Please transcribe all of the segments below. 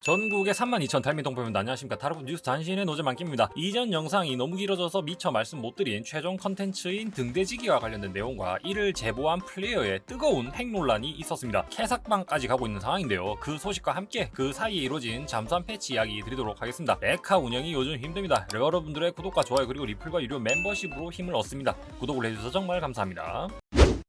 전국의 32,000 탈미 동포분 안녕하십니까. 다르고 뉴스 단신의 노제 만기입니다. 이전 영상이 너무 길어져서 미처 말씀 못 드린 최종 컨텐츠인 등대지기와 관련된 내용과 이를 제보한 플레이어의 뜨거운 핵 논란이 있었습니다. 캐삭방까지 가고 있는 상황인데요. 그 소식과 함께 그 사이에 이루어진 잠수함 패치 이야기 드리도록 하겠습니다. 메카 운영이 요즘 힘듭니다. 여러분들의 구독과 좋아요 그리고 리플과 유료 멤버십으로 힘을 얻습니다. 구독을 해주셔서 정말 감사합니다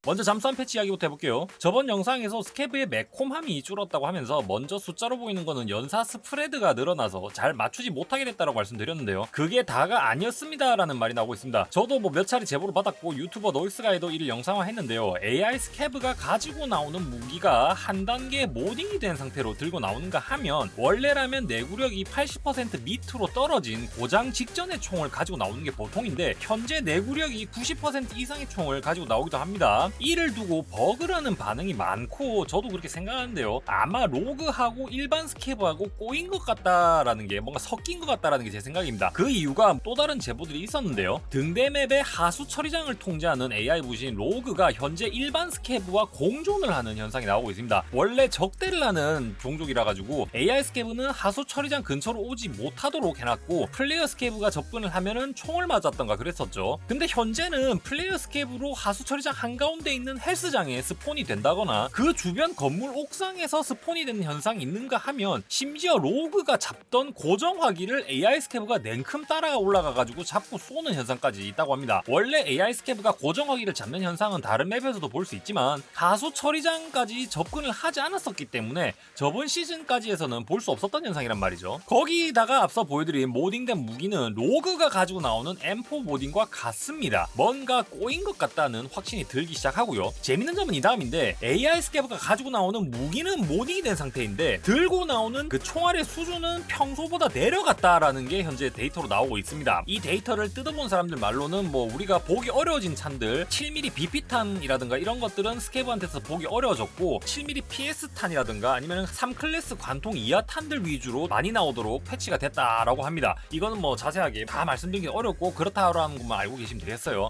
먼저 잠수함 패치 이야기부터 해볼게요. 저번 영상에서 스케브의 매콤함이 줄었다고 하면서 먼저 숫자로 보이는 거는 연사 스프레드가 늘어나서 잘 맞추지 못하게 됐다고 말씀드렸는데요. 그게 다가 아니었습니다라는 말이 나오고 있습니다. 저도 뭐 몇 차례 제보를 받았고 유튜버 노이스가에도 이를 영상화했는데요. AI 스케브가 가지고 나오는 무기가 한 단계 모딩이 된 상태로 들고 나오는가 하면 원래라면 내구력이 80% 밑으로 떨어진 고장 직전의 총을 가지고 나오는 게 보통인데 현재 내구력이 90% 이상의 총을 가지고 나오기도 합니다. 이를 두고 버그라는 반응이 많고 저도 그렇게 생각하는데요. 아마 로그하고 일반 스케브하고 꼬인 것 같다라는 게 뭔가 섞인 것 같다라는 게 제 생각입니다. 그 이유가 또 다른 제보들이 있었는데요. 등대맵의 하수 처리장을 통제하는 AI 무신 로그가 현재 일반 스케브와 공존을 하는 현상이 나오고 있습니다. 원래 적대를 하는 종족이라 가지고 AI 스케브는 하수 처리장 근처로 오지 못하도록 해놨고 플레이어 스케브가 접근을 하면은 총을 맞았던가 그랬었죠. 근데 현재는 플레이어 스케브로 하수 처리장 한가운데 있는 헬스장에 스폰이 된다거나 그 주변 건물 옥상에서 스폰이 되는 현상이 있는가 하면 심지어 로그가 잡던 고정화기를 AI 스케브가 냉큼 따라 올라가 가지고 잡고 쏘는 현상까지 있다고 합니다. 원래 AI 스케브가 고정화기를 잡는 현상은 다른 맵에서도 볼 수 있지만 가수 처리장까지 접근을 하지 않았었기 때문에 저번 시즌까지에서는 볼 수 없었던 현상이란 말이죠. 거기다가 앞서 보여드린 모딩된 무기는 로그가 가지고 나오는 M4 모딩과 같습니다. 뭔가 꼬인 것 같다는 확신이 들기 시작 하고요. 재밌는 점은 이 다음인데 AI 스케브가 가지고 나오는 무기는 모딩이 된 상태인데 들고 나오는 그 총알의 수준은 평소보다 내려갔다라는 게 현재 데이터로 나오고 있습니다. 이 데이터를 뜯어본 사람들 말로는 뭐 우리가 보기 어려워진 찬들 7mm BP탄이라든가 이런 것들은 스케브한테서 보기 어려워졌고 7mm PS탄이라든가 아니면 3클래스 관통 이하 탄들 위주로 많이 나오도록 패치가 됐다라고 합니다. 이거는 뭐 자세하게 다 말씀드리기 어렵고 그렇다라는 것만 알고 계시면 되겠어요.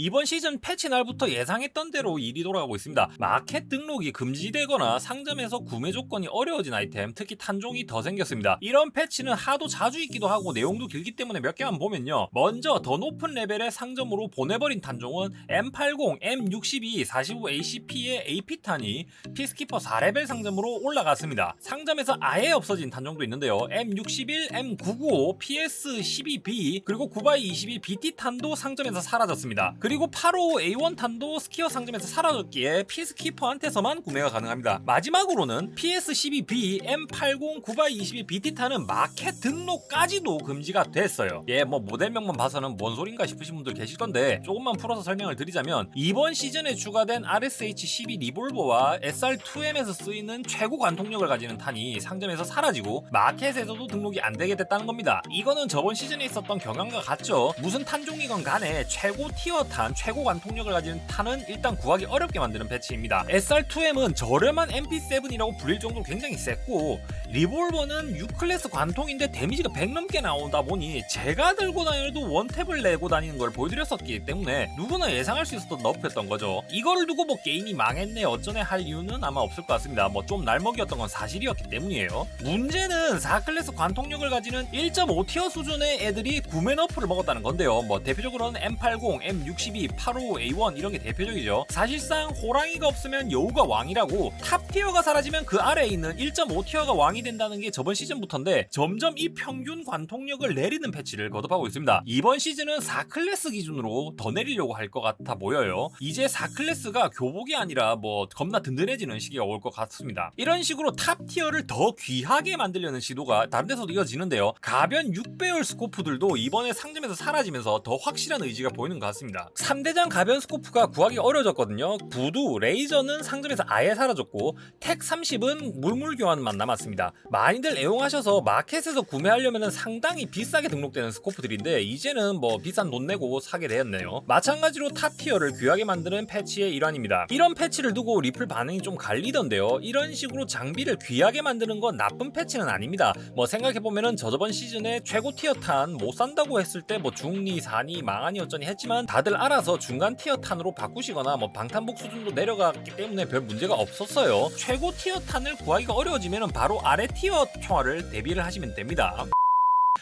이번 시즌 패치 날부터 예상했던 대로 일이 돌아가고 있습니다. 마켓 등록이 금지되거나 상점에서 구매 조건이 어려워진 아이템, 특히 탄종이 더 생겼습니다. 이런 패치는 하도 자주 있기도 하고 내용도 길기 때문에 몇 개만 보면요. 먼저 더 높은 레벨의 상점으로 보내버린 탄종은 M80, M62, 45ACP의 AP탄이 피스키퍼 4레벨 상점으로 올라갔습니다. 상점에서 아예 없어진 탄종도 있는데요. M61, M995, PS12B, 그리고 9x22 BT탄도 상점에서 사라졌습니다. 그 리고 85 A1 탄도 스키어 상점에서 사라졌기에 피스키퍼한테서만 구매가 가능합니다. 마지막으로는 PS12B, M80, 9x22 BT 탄은 마켓 등록까지도 금지가 됐어요. 예, 뭐 모델명만 봐서는 뭔 소린가 싶으신 분들 계실 건데 조금만 풀어서 설명을 드리자면 이번 시즌에 추가된 RSH12 리볼버와 SR2M에서 쓰이는 최고 관통력을 가지는 탄이 상점에서 사라지고 마켓에서도 등록이 안 되게 됐다는 겁니다. 이거는 저번 시즌에 있었던 경향과 같죠. 무슨 탄 종이건 간에 최고 티어 탄, 최고 관통력을 가지는 탄은 일단 구하기 어렵게 만드는 배치입니다. SR2M은 저렴한 MP7이라고 불릴 정도로 굉장히 셌고 리볼버는 6클래스 관통인데 데미지가 100 넘게 나오다 보니 제가 들고 다녀도 원탭을 내고 다니는 걸 보여드렸었기 때문에 누구나 예상할 수 있었던 너프였던 거죠. 이거를 두고 뭐 게임이 망했네 어쩌네 할 이유는 아마 없을 것 같습니다. 뭐 좀 날먹이었던 건 사실이었기 때문이에요. 문제는 4클래스 관통력을 가지는 1.5티어 수준의 애들이 구매 너프를 먹었다는 건데요. 뭐 대표적으로는 M80, M62, 85A1 이런 게 대표적이죠. 사실상 호랑이가 없으면 여우가 왕이라고 탑 티어가 사라지면 그 아래에 있는 1.5 티어가 왕이 된다는 게 저번 시즌부터인데 점점 이 평균 관통력을 내리는 패치를 거듭하고 있습니다. 이번 시즌은 4클래스 기준으로 더 내리려고 할 것 같아 보여요. 이제 4클래스가 교복이 아니라 뭐 겁나 든든해지는 시기가 올 것 같습니다. 이런 식으로 탑 티어를 더 귀하게 만들려는 시도가 다른 데서도 이어지는데요. 가변 6배열 스코프들도 이번에 상점에서 사라지면서 더 확실한 의지가 보이는 것 같습니다. 3대장 가변 스코프가 구하기 어려워졌거든요. 부두, 레이저는 상점에서 아예 사라졌고 텍 30은 물물 교환만 남았습니다. 많이들 애용하셔서 마켓에서 구매하려면 상당히 비싸게 등록되는 스코프들인데 이제는 뭐 비싼 돈 내고 사게 되었네요. 마찬가지로 탑 티어를 귀하게 만드는 패치의 일환입니다. 이런 패치를 두고 리플 반응이 좀 갈리던데요. 이런 식으로 장비를 귀하게 만드는 건 나쁜 패치는 아닙니다. 뭐 생각해보면은 저저번 시즌에 최고 티어 탄 못 산다고 했을 때 뭐 중리, 산이, 망하니 어쩌니 했지만 다들 알아서 중간 티어 탄으로 바꾸시거나 뭐 방탄복 수준도 내려갔기 때문에 별 문제가 없었어요. 최고 티어 탄을 구하기가 어려워지면 바로 아래 티어 총알을 대비를 하시면 됩니다.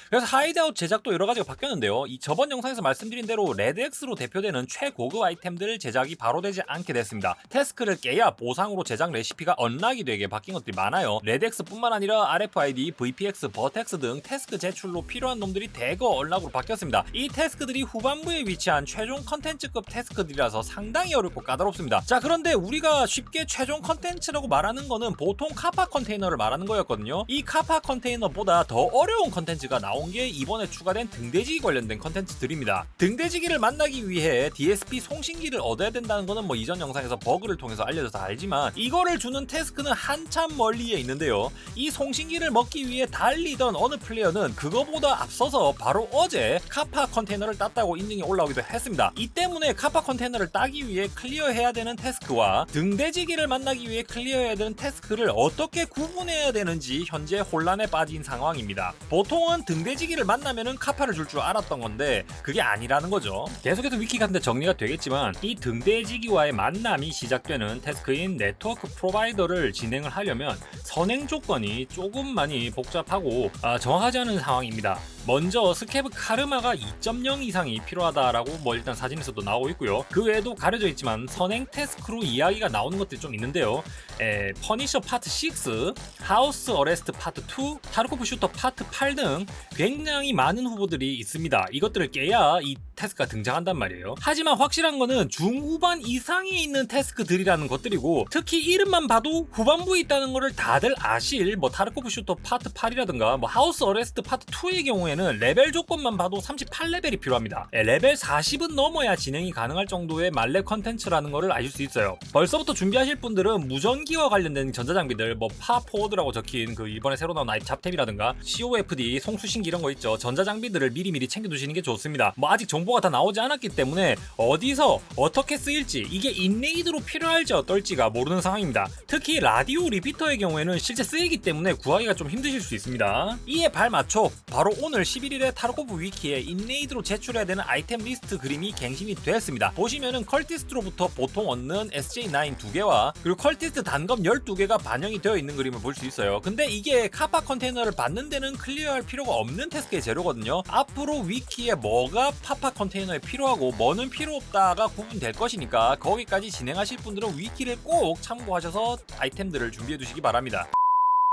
그래서 하이드아웃 제작도 여러 가지가 바뀌었는데요. 이 저번 영상에서 말씀드린 대로 레드엑스로 대표되는 최고급 아이템들 제작이 바로 되지 않게 됐습니다. 태스크를 깨야 보상으로 제작 레시피가 언락이 되게 바뀐 것들이 많아요. 레드엑스뿐만 아니라 RFID, VPX, 버텍스 등 태스크 제출로 필요한 놈들이 대거 언락으로 바뀌었습니다. 이 태스크들이 후반부에 위치한 최종 컨텐츠급 태스크들이라서 상당히 어렵고 까다롭습니다. 자 그런데 우리가 쉽게 최종 컨텐츠라고 말하는 거는 보통 카파 컨테이너를 말하는 거였거든요. 이 카파 컨테이너보다 더 어려운 컨텐츠가 나온 게 이번에 추가된 등대지기 관련된 컨텐츠들입니다. 등대지기를 만나기 위해 DSP 송신기를 얻어야 된다는 거는 뭐 이전 영상에서 버그를 통해서 알려져서 알지만 이거를 주는 태스크는 한참 멀리에 있는데요. 이 송신기를 먹기 위해 달리던 어느 플레이어는 그거보다 앞서서 바로 어제 카파 컨테이너를 땄다고 인증이 올라오기도 했습니다. 이 때문에 카파 컨테이너를 따기 위해 클리어해야 되는 태스크와 등대지기를 만나기 위해 클리어해야 되는 태스크를 어떻게 구분해야 되는지 현재 혼란에 빠진 상황입니다. 보통은 등 대지기를 만나면은 카파를 줄 줄 알았던 건데 그게 아니라는 거죠. 계속해서 위키 같은데 정리가 되겠지만 이 등대지기와의 만남이 시작되는 태스크인 네트워크 프로바이더를 진행을 하려면 선행 조건이 조금 많이 복잡하고 아, 정확하지 않은 상황입니다. 먼저 스케브 카르마가 2.0 이상이 필요하다라고 뭐 일단 사진에서도 나오고 있고요. 그 외에도 가려져 있지만 선행 태스크로 이야기가 나오는 것들이 좀 있는데요. 에, 퍼니셔 파트 6, 하우스 어레스트 파트 2, 타르코프 슈터 파트 8 등 굉장히 많은 후보들이 있습니다. 이것들을 깨야 이 태스크가 등장한단 말이에요. 하지만 확실한 거는 중후반 이상에 있는 태스크들이라는 것들이고 특히 이름만 봐도 후반부에 있다는 거를 다들 아실 뭐 타르코프 슈터 파트 8이라든가 뭐 하우스 어레스트 파트 2의 경우에는 레벨 조건만 봐도 38레벨이 필요합니다. 예, 레벨 40은 넘어야 진행이 가능할 정도의 말레 컨텐츠라는 거를 아실 수 있어요. 벌써부터 준비하실 분들은 무전기와 관련된 전자장비들 뭐 파포워드라고 적힌 그 이번에 새로 나온 아이 잡템이라든가 COFD 송수신기 이런 거 있죠. 전자장비들을 미리미리 챙겨두시는 게 좋습니다. 뭐 아직 정보가 다 나오지 않았기 때문에 어디서 어떻게 쓰일지 이게 인레이드로 필요할지 어떨지가 모르는 상황입니다. 특히 라디오 리피터의 경우에는 실제 쓰이기 때문에 구하기가 좀 힘드실 수 있습니다. 이에 발맞춰 바로 오늘 11일에 타르코브 위키에 인레이드로 제출해야 되는 아이템 리스트 그림이 갱신이 되었습니다. 보시면은 컬티스트로부터 보통 얻는 SJ9 두 개와 그리고 컬티스트 단검 12개가 반영이 되어 있는 그림을 볼 수 있어요. 근데 이게 카파 컨테이너를 받는 데는 클리어할 필요가 없는 태스크의 재료거든요. 앞으로 위키에 뭐가 파파 컨테이너에 필요하고 뭐는 필요 없다가 구분될 것이니까 거기까지 진행하실 분들은 위키를 꼭 참고하셔서 아이템들을 준비해 두시기 바랍니다.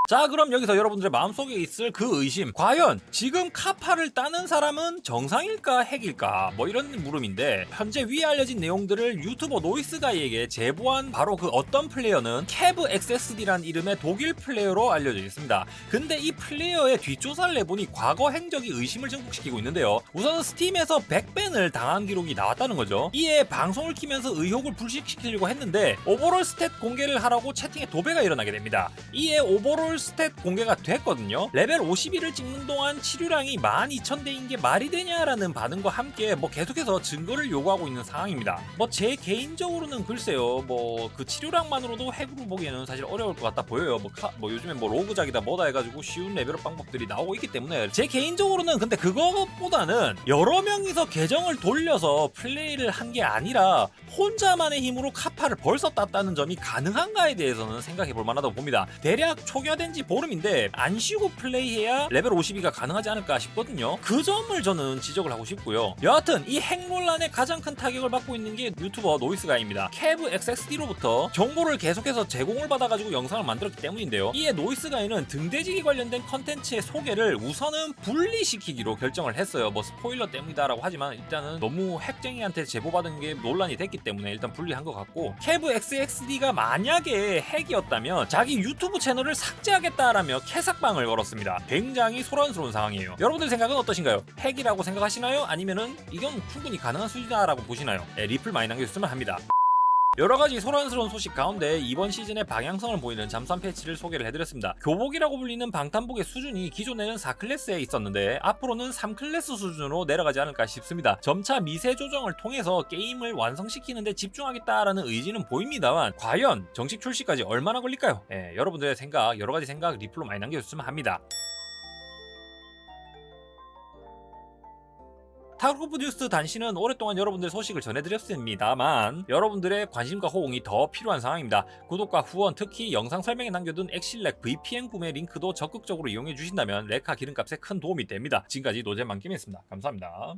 자 그럼 여기서 여러분들의 마음속에 있을 그 의심. 과연 지금 카파를 따는 사람은 정상일까 핵일까? 뭐 이런 물음인데 현재 위에 알려진 내용들을 유튜버 노이스가이에게 제보한 바로 그 어떤 플레이어는 캐브 XSD란 이름의 독일 플레이어로 알려져 있습니다. 근데 이 플레이어의 뒷조사를 내보니 과거 행적이 의심을 증폭시키고 있는데요. 우선 스팀에서 100밴을 당한 기록이 나왔다는 거죠. 이에 방송을 키면서 의혹을 불식시키려고 했는데 오버롤 스탯 공개를 하라고 채팅에 도배가 일어나게 됩니다. 이에 오버롤 스탯 공개가 됐거든요. 레벨 51을 찍는 동안 치료량이 12,000대인 게 말이 되냐라는 반응과 함께 뭐 계속해서 증거를 요구하고 있는 상황입니다. 뭐 제 개인적으로는 글쎄요, 뭐 그 치료량만으로도 핵으로 보기에는 사실 어려울 것 같다 보여요. 뭐, 카, 뭐 요즘에 뭐 로그작이다 뭐다 해가지고 쉬운 레벨업 방법들이 나오고 있기 때문에 제 개인적으로는 근데 그것보다는 여러 명이서 계정을 돌려서 플레이를 한 게 아니라 혼자만의 힘으로 카파를 벌써 땄다는 점이 가능한가에 대해서는 생각해 볼 만하다고 봅니다. 대략 초기화된 지 보름인데 안 쉬고 플레이해야 레벨 52가 가능하지 않을까 싶거든요. 그 점을 저는 지적을 하고 싶고요. 여하튼 이 핵 논란에 가장 큰 타격을 받고 있는 게 유튜버 노이스가입니다. 캐브 XXD로부터 정보를 계속해서 제공을 받아가지고 영상을 만들었기 때문인데요. 이에 노이스가이는 등대지기 관련된 컨텐츠의 소개를 우선은 분리시키기로 결정을 했어요. 뭐 스포일러 때문이다라고 하지만 일단은 너무 핵쟁이한테 제보받은 게 논란이 됐기 때문에 일단 분리한 것 같고 캐브 XXD가 만약에 핵이었다면 자기 유튜브 채널을 삭제 하겠다라며 캐삭방을 걸었습니다. 굉장히 소란스러운 상황이에요. 여러분들 생각은 어떠신가요? 핵이라고 생각하시나요? 아니면은 이건 충분히 가능한 수준이다라고 보시나요? 네, 리플 많이 남겨주시면 합니다. 여러 가지 소란스러운 소식 가운데 이번 시즌의 방향성을 보이는 잠수함 패치를 소개를 해드렸습니다. 교복이라고 불리는 방탄복의 수준이 기존에는 4클래스에 있었는데 앞으로는 3클래스 수준으로 내려가지 않을까 싶습니다. 점차 미세 조정을 통해서 게임을 완성시키는데 집중하겠다라는 의지는 보입니다만 과연 정식 출시까지 얼마나 걸릴까요? 예, 여러분들의 생각, 여러 가지 생각 리플로 많이 남겨주시면 합니다. 타그룹 뉴스 단신은 오랫동안 여러분들 소식을 전해드렸습니다만 여러분들의 관심과 호응이 더 필요한 상황입니다. 구독과 후원 특히 영상 설명에 남겨둔 엑실렉 VPN 구매 링크도 적극적으로 이용해 주신다면 레카 기름값에 큰 도움이 됩니다. 지금까지 노잼 만김이었습니다. 감사합니다.